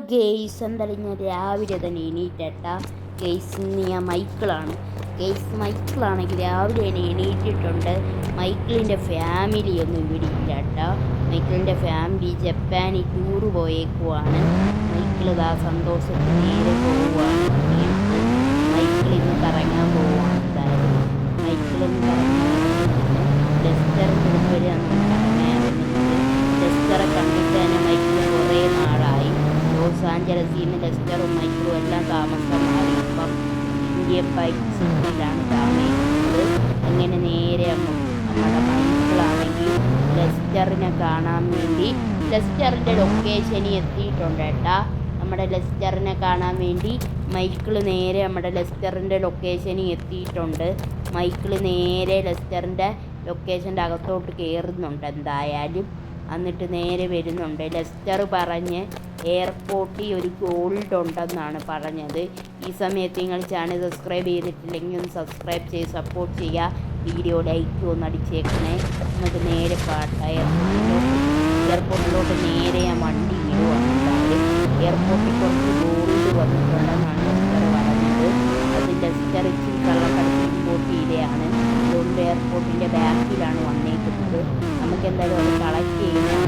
Guys എന്തായാലും ഞാൻ രാവിലെ തന്നെ എണീറ്റട്ട. ഗെയ്സ് ഇന്ന് ഞാൻ മൈക്കിളാണ്. ഗെയ്സ് മൈക്കിളാണെങ്കിൽ രാവിലെ തന്നെ എണീറ്റിട്ടുണ്ട്. മൈക്കിളിന്റെ ഫാമിലി ഒന്നും ഇവിടെ ഇല്ല കേട്ടോ മൈക്കിളിന്റെ ഫാമിലി ജപ്പാനിൽ ടൂറ് പോയേക്കുവാണ്. മൈക്കിൾ ഇതാ സന്തോഷത്തിൽ നേരെ പോവുകയാണ്. മൈക്കിൾ ഇന്ന് കറങ്ങാൻ പോവുകയാണ് എന്തായാലും. മൈക്കിൾ കറങ്ങാൻ ലെസ്റ്ററിന്റെ വരെയാണ് കറങ്ങാൻ ലെസ്റ്ററെ കണ്ടിട്ട് തന്നെ മൈക്കിൾ ലോസ് ആഞ്ചലസിൽ നിന്ന് ലെസ്റ്ററും മൈക്കിളും എല്ലാം താമസം മാറി ഇപ്പം ഇന്ത്യൻ ബൈക്ക് സിറ്റിയിലാണ് താമസിക്കുന്നത്. അങ്ങനെ നേരെ നമ്മ- നമ്മുടെ മൈക്കിളാണെങ്കിൽ ലെസ്റ്ററിനെ കാണാൻ വേണ്ടി ലെസ്റ്ററിന്റെ ലൊക്കേഷനിൽ എത്തിയിട്ടുണ്ട് കേട്ടാ നമ്മുടെ ലെസ്റ്ററിനെ കാണാൻ വേണ്ടി മൈക്കിൾ നേരെ നമ്മുടെ ലെസ്റ്ററിന്റെ ലൊക്കേഷനിൽ എത്തിയിട്ടുണ്ട്. മൈക്കിൾ നേരെ ലെസ്റ്ററിന്റെ ലൊക്കേഷന്റെ അകത്തോട്ട് കയറുന്നുണ്ട് എന്തായാലും. എന്നിട്ട് നേരെ വരുന്നുണ്ട്. ലെസ്റ്റർ പറഞ്ഞ് എയർപോർട്ടിൽ ഒരു ഗോൾഡ് ഉണ്ടെന്നാണ് പറഞ്ഞത്. ഈ സമയത്ത് നിങ്ങൾ ചാനൽ സബ്സ്ക്രൈബ് ചെയ്തിട്ടില്ലെങ്കിൽ ഒന്ന് സബ്സ്ക്രൈബ് ചെയ്ത് സപ്പോർട്ട് ചെയ്യുക. വീഡിയോ ലൈക്ക് ഒന്ന് അടിച്ചേക്കണേ. നമുക്ക് നേരെ പാട്ട എയർപോർട്ടിലോട്ട് എയർപോർട്ടിലോട്ട് നേരെ ഞാൻ വണ്ടി വിടുവാണ് എന്തായാലും എയർപോർട്ടിൽ കുറച്ച് ഗോൾഡ് വന്നിട്ടുണ്ടെന്നാണ് ലെസ്റ്റർ പറഞ്ഞത് അത് ലെസ്റ്റർ ഇച്ചിരി കള്ളക്കടത്ത് ഇമ്പോർട്ട് ചെയ്തതാണ് അതുകൊണ്ട് എയർപോർട്ടിന്റെ ബാക്കിലാണ് വന്നേക്കുന്നത് നമുക്ക് എന്തായാലും അത് കളക്ട് ചെയ്യാൻ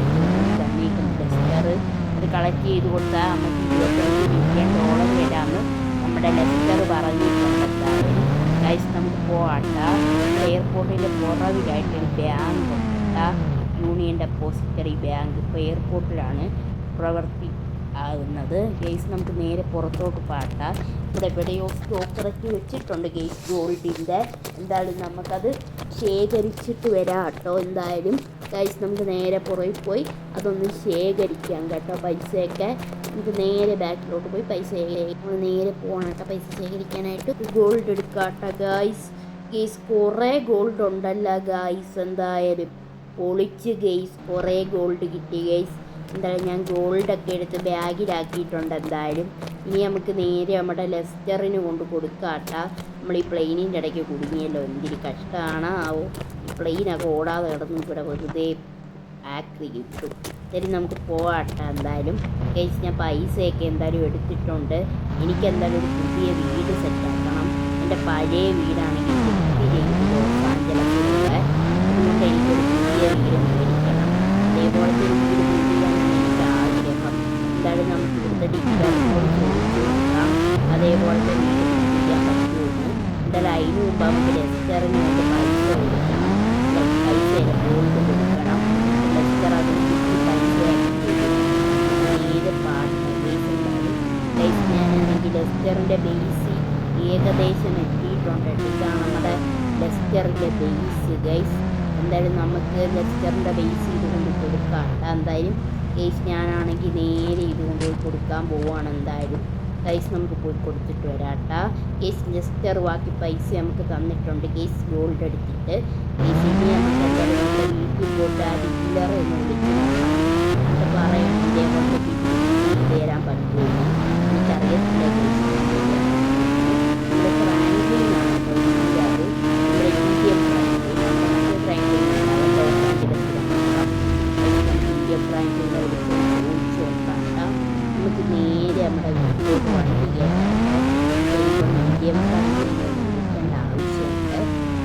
തന്നേക്കുന്നത് ലെസ്റ്റർ അത് കളക്ട് ചെയ്ത് കൊടുത്താൽ നമുക്ക് ഇരുപത്തഞ്ച് മില്യൺ ഡോളർ വരാമെന്ന് നമ്മുടെ ലെറ്റർ പറഞ്ഞിട്ടുണ്ട്. ഗൈസ് നമുക്ക് പോകണ്ട എയർപോർട്ടിന്റെ പുറകിലായിട്ടൊരു ബാങ്ക് ഉണ്ട് യൂണിയൻ ഡെപ്പോസിറ്ററി ബാങ്ക് ഇപ്പോൾ എയർപോർട്ടിലാണ് പ്രവർത്തി ആകുന്നത്. ഗെയ്സ് നമുക്ക് നേരെ പുറത്തോട്ട് പാട്ടാം. ഇവിടെ എവിടെയോ സ്റ്റോക്ക് ഇറക്കി വെച്ചിട്ടുണ്ട് ഗെയ്സ് ഗോൾഡിന്റെ എന്തായാലും നമുക്കത് ശേഖരിച്ചിട്ട് വരാം കേട്ടോ എന്തായാലും. ഗൈസ് നമുക്ക് നേരെ പുറകിൽ പോയി അതൊന്ന് ശേഖരിക്കാം കേട്ടോ പൈസയൊക്കെ. നമുക്ക് നേരെ ബാക്കിലോട്ട് പോയി പൈസ നമ്മൾ നേരെ പോകണം കേട്ടോ പൈസ ശേഖരിക്കാനായിട്ട്. ഗോൾഡ് എടുക്കാം കേട്ടോ ഗൈസ്. ഗെയ്സ് കുറേ ഗോൾഡ് ഉണ്ടല്ലോ ഗൈസ് എന്തായാലും. പൊളിച്ച് ഗെയ്സ് കുറേ ഗോൾഡ് കിട്ടി ഗെയ്സ് എന്തായാലും ഞാൻ ഗോൾഡൊക്കെ എടുത്ത് ബാഗിലാക്കിയിട്ടുണ്ട് എന്തായാലും. ഇനി നമുക്ക് നേരെ നമ്മുടെ ലെസ്റ്ററിന് കൊണ്ട് കൊടുക്കാട്ടാ. നമ്മൾ ഈ പ്ലെയിനിന്റെ ഇടയ്ക്ക് കുടുങ്ങിയല്ലോ എന്തിരി കഷ്ടമാണ് ആവോ പ്ലെയിനൊക്കെ ഓടാതെ കിടന്ന് ഇവിടെ വെറുതെ ആക്രി കിട്ടും ശരി നമുക്ക് പോകാട്ട എന്തായാലും. കേസ് ഞാൻ പൈസയൊക്കെ എന്തായാലും എടുത്തിട്ടുണ്ട്. എനിക്ക് എന്തായാലും ഒരു പുതിയ വീട് സെറ്റാക്കണം. എന്റെ പഴയ വീടാണെങ്കിൽ ലോസ് ആഞ്ചലസിലുള്ള അതുകൊണ്ട് എനിക്കൊരു പുതിയ വീട് ലെസ്റ്ററിന് വേണ്ടി പൈസ കൊടുക്കണം പൈസ ഗോൾഡ് കൊടുക്കണം ലെസ്റ്റർ അതിന് കിട്ടി പൈസ ഏത് പാട്ട് ബേസ് ഉണ്ടാവും ഗൈസ് ഞാനാണെങ്കിൽ ലെസ്റ്ററിന്റെ ബേസ് ഏകദേശം എത്തിയിട്ടുണ്ട് ഇതാണ് നമ്മുടെ ലെസ്റ്ററിന്റെ ബേസ് ഗൈസ് എന്തായാലും നമുക്ക് ലെസ്റ്ററിന്റെ ബേസ് ഇതുകൊണ്ട് കൊടുക്കാം. എന്തായാലും ഗൈസ് ഞാനാണെങ്കിൽ നേരെ ഇതുകൊണ്ട് കൊടുക്കാൻ പോവുകയാണ് എന്തായാലും ഗൈസ് നമുക്ക് പോയി കൊടുത്തിട്ട് വരാട്ടാ. കേസ് ജസ്റ്റർ ബാക്കി പൈസ നമുക്ക് തന്നിട്ടുണ്ട്. കേസ് ഗോൾഡ് എടുത്തിട്ട്. കേസ് ഇനി നമുക്ക് വീട്ടിൽ പോയിട്ട് ആ ഡീലർ എന്ന് വിളിക്കണം എന്നിട്ട് പറയണം ഇതേപോലത്തെ ബില്ല് തരാൻ പറ്റുമെന്ന് എനിക്കറിയത്തില്ല കേസ് നമ്മുടെ ഫ്രാങ്ക്ലിനാണ് കേട്ടോ ചെയ്യാറ് നമ്മുടെ ഇന്ത്യൻ ഫ്രാങ്ക്ലിൻ നമ്മുടെ മറ്റേ ഫ്രാങ്ക്ലിൻ ഇന്ത്യൻ ഫ്രാങ്ക്ലിനെ വിളിച്ച് ചോദിച്ചു നോക്കാം നമുക്ക് നേരെ നമ്മുടെ വീട്ടിലോട്ട് വണ്ടി കയറ്റാം ഇപ്പം ഇന്ത്യൻ ഫ്രാങ്ക്ലിനെ വിളിക്കേണ്ട ആവശ്യമുണ്ട്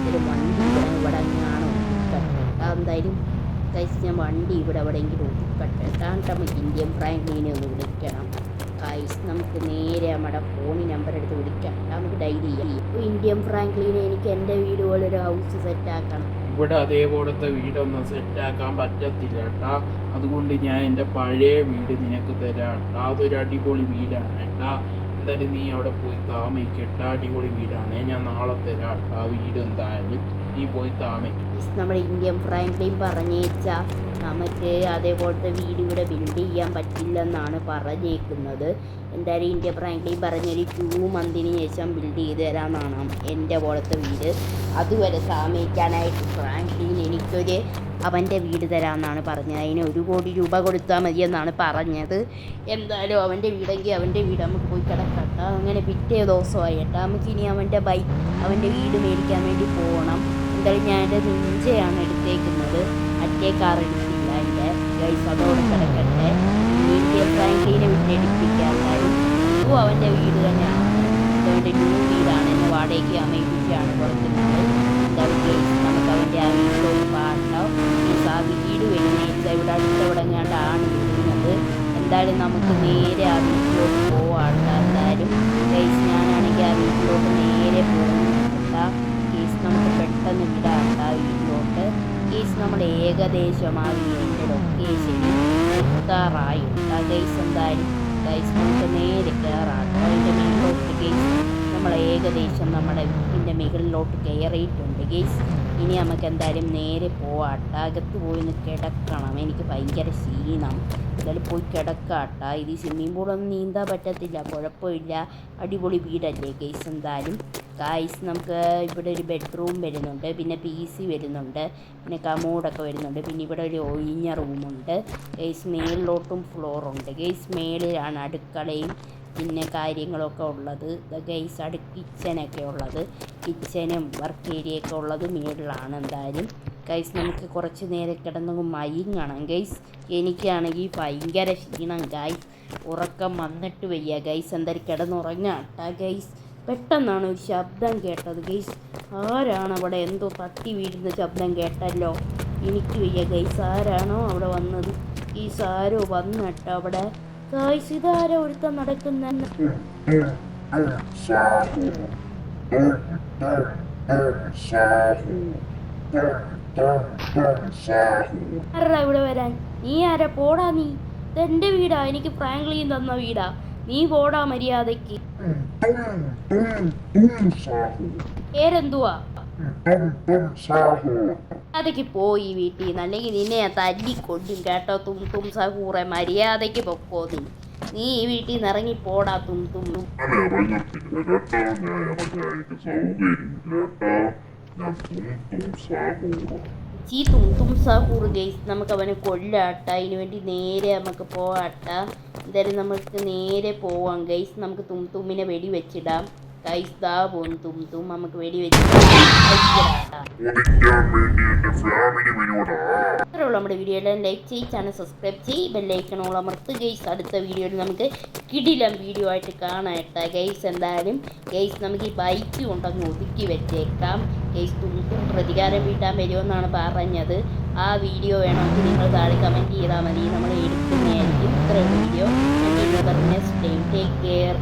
ഒരു വണ്ടി ഇവിടെ ഇവിടെ എങ്ങാണ് ഒതുക്കട്ടെ എന്തായാലും കഴിച്ച് ഞാൻ വണ്ടി ഇവിടെ എവിടെയെങ്കിലും ഒതുക്കട്ടെ. എന്നിട്ട് നമുക്ക് ഇന്ത്യൻ ഫ്രാങ്ക്ലിനെ ഒന്ന് വിളിക്കണം. ഗൈസ് നമുക്ക് നേരെ നമ്മുടെ ഫോണിൽ നമ്പർ എടുത്ത് വിളിക്കാം. നമുക്ക് ഡൈലി ചെയ്യാം. ഇപ്പോൾ ഇന്ത്യൻ ഫ്രാങ്ക്ലിനെ എനിക്ക് എന്റെ വീട് പോലെ ഒരു ഹൗസ് സെറ്റ് ആക്കണം. ഇവിടെ അതേപോലത്തെ വീടൊന്നും സെറ്റാക്കാൻ പറ്റത്തില്ല കേട്ടാ അതുകൊണ്ട് ഞാൻ എന്റെ പഴയ വീട് നിനക്ക് തരാം കേട്ടാ അതൊരു അടിപൊളി വീടാണ് കേട്ടാ എന്തായാലും നീ അവിടെ പോയി താമസിക്കട്ട അടിപൊളി വീടാണ്. ഞാൻ നാളെ തരാം കേട്ടാ വീട് എന്തായാലും. നീ പോയി താമസിക്കും നമ്മുടെ ഇന്ത്യൻ ഫ്രാങ്ക്ലിൻ പറഞ്ഞേച്ച നമുക്ക് അതേപോലത്തെ വീട് ഇവിടെ ബിൽഡ് ചെയ്യാൻ പറ്റില്ലെന്നാണ് പറഞ്ഞേക്കുന്നത്. എന്തായാലും ഇന്ത്യ ഫ്രാങ്ക്ലിൻ പറഞ്ഞൊരു ടു മന്തിന് ശേഷം ബിൽഡ് ചെയ്ത് തരാമെന്നാണ് എന്റെ പോലത്തെ വീട്. അതുവരെ താമസിക്കാനായിട്ട് ഫ്രാങ്ക്ലിൻ എനിക്കൊരു അവന്റെ വീട് തരാമെന്നാണ് പറഞ്ഞത്. അതിന് ഒരു കോടി രൂപ കൊടുത്താൽ മതിയെന്നാണ് പറഞ്ഞത്. എന്തായാലും അവന്റെ വീടെങ്കിൽ അവന്റെ വീട് നമുക്ക് പോയി കിടക്കട്ടെ അങ്ങനെ പിറ്റേ ദിവസമായി നമുക്ക് ഇനി അവന്റെ ബൈക്ക് അവന്റെ വീട് മേടിക്കാൻ വേണ്ടി പോകണം. എന്തായാലും ഞാൻ എന്റെ നിഞ്ചയാണ് എടുത്തേക്കുന്നത്. മറ്റേ കാർ എടുത്തില്ല എന്റെ ഗൈസ് അതോടെ കിടക്കട്ടെ. വീട്ടിൽ ഫ്രാങ്ക്ലീനെ വീട്ടിലെടുപ്പിക്കാറായി ഇതും അവന്റെ വീട് തന്നെയാണ്. അവന്റെ ന്യൂ വീടാണ്. എന്നെ വാടകയ്ക്ക് അമ്മയിട്ടാണ് കൊടുക്കുന്നത് എന്തായാലും ഗൈസ് നമുക്ക് അവന്റെ ആ വീട്ടിലോട്ട് പാടാം ആ വീട് വരുന്ന ഇവിടെ അടുത്തവിടെ ഞാൻ ആണ് ഇരിക്കുന്നത് എന്തായാലും നമുക്ക് നേരെ ആ വീട്ടിൽ വീട്ടിലോട്ട് കേസ് നമ്മൾ ഏകദേശം ആ വീടിന്റെ ലൊക്കേഷനിൽ എത്താറായി എന്തായാലും ഗൈസ് നമുക്ക് നേരെ കയറാട്ടോ അതിന്റെ നമ്മൾ ഏകദേശം നമ്മുടെ വീടിന്റെ മുകളിലോട്ട് കയറിയിട്ടുണ്ട് ഗൈസ്. ഇനി നമുക്ക് എന്തായാലും നേരെ പോവാട്ട അകത്ത് പോയി ഒന്ന് കിടക്കണം. എനിക്ക് ഭയങ്കര ക്ഷീണം. എന്തായാലും പോയി കിടക്കാട്ട. ഇത് സ്വിമ്മിംഗ് പൂളൊന്നും നീന്താൻ പറ്റത്തില്ല. കുഴപ്പമില്ല. അടിപൊളി വീടല്ലേ ഗൈസ് എന്തായാലും. ഗൈസ് നമുക്ക് ഇവിടെ ഒരു ബെഡ്റൂം വരുന്നുണ്ട്. പിന്നെ പി സി വരുന്നുണ്ട്. പിന്നെ കമോഡൊക്കെ വരുന്നുണ്ട്. പിന്നെ ഇവിടെ ഒരു ഒഴിഞ്ഞ റൂമുണ്ട് ഗൈസ് മേളിലോട്ടും ഫ്ലോറുണ്ട് ഗൈസ് മേളിലാണ് അടുക്കളയും പിന്നെ കാര്യങ്ങളൊക്കെ ഉള്ളത്. ഗൈസ് അടു കിച്ചനൊക്കെ ഉള്ളത്. കിച്ചനും വർക്ക് ഏരിയ ഒക്കെ ഉള്ളത് മേളിലാണ് എന്തായാലും. ഗൈസ് നമുക്ക് കുറച്ച് നേരം കിടന്ന് മയങ്ങണം. ഗൈസ് എനിക്കാണെങ്കിൽ ഭയങ്കര ക്ഷീണം. ഗൈസ് ഉറക്കം വന്നിട്ട് വയ്യ. ഗൈസ് എന്തായാലും കിടന്നുറങ്ങാട്ടാ ഗൈസ് പെട്ടെന്നാണ് ഒരു ശബ്ദം കേട്ടത്. ഗൈസ് ആരാണ് അവിടെ എന്തോ തട്ടി വീഴുന്ന ശബ്ദം കേട്ടല്ലോ? എനിക്ക് വയ്യ. ഗൈസ് ആരാണോ അവിടെ വന്നത്? ഈ ആരോ വന്നിട്ടോ അവിടെ. ഗൈസ് ഇതാരോ ഒരുത്തം നടക്കുന്ന ആരാ ഇവിടെ വരാൻ? നീ ആരാ? പോടാ നീ. ഇതെന്റെ വീടാ. എനിക്ക് ഫ്രാങ്ക്ലിൻ തന്ന വീടാ. നീ പോടാ മര്യാദയ്ക്ക്. പേരെന്തുവാ? മര്യാദയ്ക്ക് പോയി വീട്ടിൽ നിന്ന്. അല്ലെങ്കിൽ നിന്നെ ഞാൻ തല്ലിക്കൊല്ലും കേട്ടോ. തും തും സഹൂറെ മര്യാദയ്ക്ക് പൊക്കോ നീ. നീ ഈ വീട്ടിൽ നിന്ന് ഇറങ്ങി പോടാ തും തും. തും. ചീ തും തും സഹൂർ ഗൈസ് നമുക്ക് അവനെ കൊല്ലാട്ട അതിന് വേണ്ടി നേരെ നമുക്ക് പോവാട്ട എന്തായാലും നമുക്ക് നേരെ പോവാം ഗൈസ്. നമുക്ക് തും തുമ്മിനെ വെടി ഗൈസ് ദാ പോകും തും തും നമുക്ക് വെടി വെച്ചിടാം ഒളിക്കാൻ വേണ്ടി എന്റെ ഫാമിലി വരുവടാ ഇത്രയുള്ള നമ്മുടെ വീഡിയോയെല്ലാം ലൈക്ക് ചെയ്യ്. ചാനൽ സബ്സ്ക്രൈബ് ചെയ്യ് ബെല്ലൈക്കണോളം അമർത്ത് ഗൈസ്. അടുത്ത വീഡിയോയിൽ നമുക്ക് കിടിലം വീഡിയോ ആയിട്ട് കാണാട്ട ഗൈസ്. എന്തായാലും ഗൈസ് നമുക്ക് ഈ ബൈക്ക് കൊണ്ടങ്ങ് ഒതുക്കി വെച്ചേക്കാം. തുമ്പും പ്രതികാരം വീട്ടാൻ വരുമെന്നാണ് പറഞ്ഞത്. ആ വീഡിയോ വേണമെങ്കിൽ നിങ്ങൾ താഴെ കമന്റ് ചെയ്താൽ മതി. നമ്മൾ എടുക്കുന്നതായിരിക്കും ഇത്ര വീഡിയോ. Take care